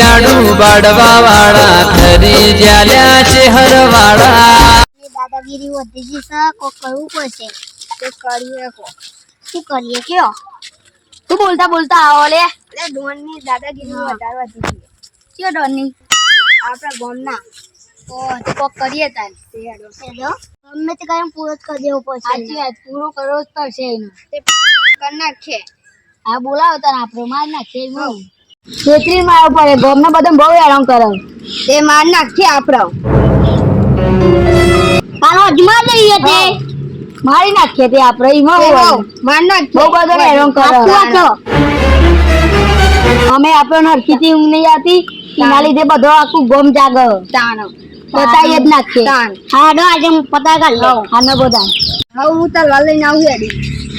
જાડું બાડવા વાળા ખરી જ્યાલ્યા શહેર વાળા દાદાગીરી વધી છે કો કરવું પડશે. તો કરીએ કો શું કરીએ કયો? તું બોલતા બોલતા આવો લે. એટલે ડોનની દાદાગીરી વધારવા વધી ગઈ કયો ડોની આપણા ગામના. તો કોક કરીએ તાન હેલો ગમે તે કાંઈ પૂરો જ કરી દેવો પડશે. સાચી વાત પૂરો કરવો જ પડશે એનો. તે કરી નાખીએ આ બોલાવો તાન આપણો માર નાખીએ હું. છેતરી મારો પડે ગોમને બધા બહુ હેરાન કરે. તે માર નાખી આપણો. આનો અજમા જઈએ તે. મારી નાખીએ તે આપણે હું માર નાખી બહુ બધો હેરાન કરે. આખું આપણો નરખી થી ઊંઘ નહીં આવતી એના લીધે બધો આખું ગોમ જાગો. તાણો. બતાવી જ નાખીએ. હાડો આજે હું પતા કાઢ લો આનો બધા હવે હું તો લઈને આવું હેડી.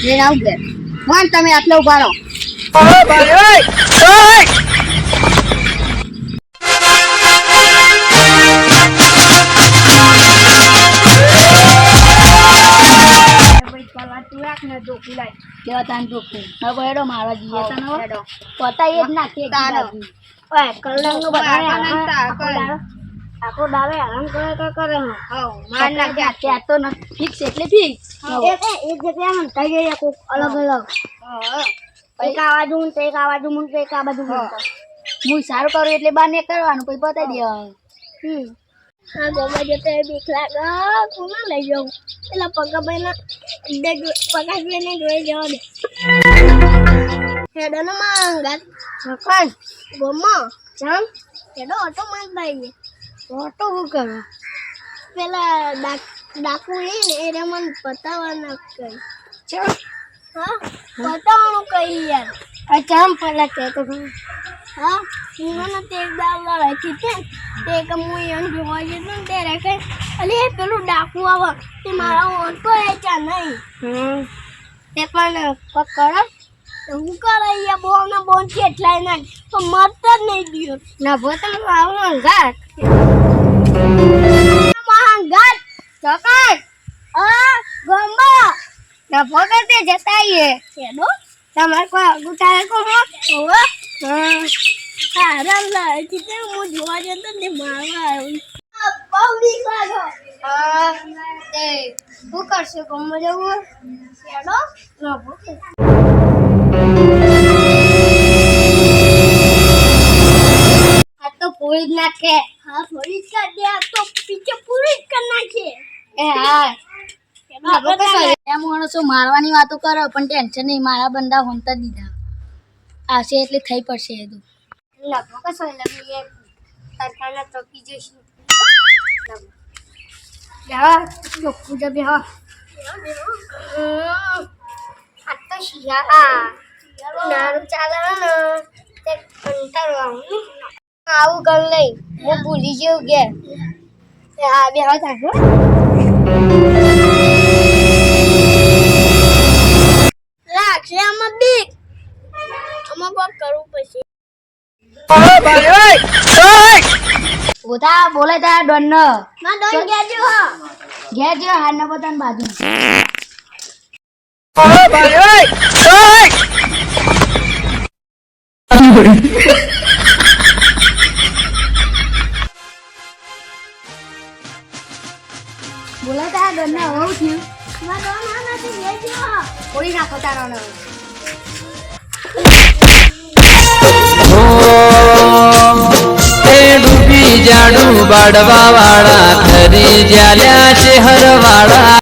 લઈને આવું ઘેર. તમે આટલો ઊભા રહો. કેવા તાન ટોકું હવે હેડો મારવા જઈએ તને હવે. હેડો. પતાવી જ નાખીએ તાનો. ઓય કલાકનું બધાને આખો આખો આખો. દાડો- આખો દાડો હેરાન કરે કરે કરે હે. હવ માર નાખ્યા ત્યાં તો ફિક્સ એટલે ફિક્સ એક એક અલગ અલગ એક આ બાજુ ને એક આ બાજુ મૂક એક આ બાજુ મૂક હું સારું કરું એટલે બાને કરવાનું પછી પતાવી દેવાનું હમ. હા ગોમાં જતા બીક લાગે. કોને લઈ જાઉં. પેલા પગાભાઈ ના પગાભાઈ ને જોઈ જવા દે. હેડો ને માંગા સકન ગોમાં. જામ. હેડો ઓટો માંગતા આવીએ ઓટો શું કરો? પેલા ડાકુ એ ને એને મને પતાવવાના કઈ ચમ હા? પતાવવાનું કઈ યાર આ ચમ પહેલા કહેતો હા? હું તે એક રાખી છે તે. કે હું એમ જોવા જતો ને તે રાખે. અલે પેલું ડાકુ આવે. તે મારા ઓટો એ ચા નહીં. તે પણ પકડ તો હું કરે અહીંયા બોમ ના બોમ કેટલાય ના તો મરતો જ નહીં દિયો ના ભો તમે આવો ઘાટ. ના ભો કરતે જતા આવીએ કેડો તમારે કોઈ ગુટા થાય કો હો? ઓવે હા. હારા લાગે છે હું જોવા જતો ને મારવા આવ્યો બહુ બીક લાગે હા. તે શું કરશે કોમ જવું કેડો ના આ તો પૂરી જ નાખે. હા પૂરી જ દે આ તો પીછે પૂરી જ કરી નાખે. એ હા. એમ માણસો મારવાની વાતો કરો, પણ ટેન્શન નહીં, મારા બંદા હોમતા દીધા. આવશે એટલે થઈ પડશે એ તો. લગભગ કશો ચોકી જઈશું. યા ચોખ્ખું બે આ તો શિયાળા. ચાલે આવું કર લઈ હું ભૂલી જેવું કે. આ બે હા. પોતા બોલે તારા ડોન ન ના ડોન ગેજો હા. ઘેર જો હાર ન પોતાની બાજુ. બોલે તારા ડોન ને હવે થયું ના ડોન હા નથી ગેજો ફોડી નાખો તારો ને બાડવા વાળા ખરી જ્યાલ્યા છે વાળા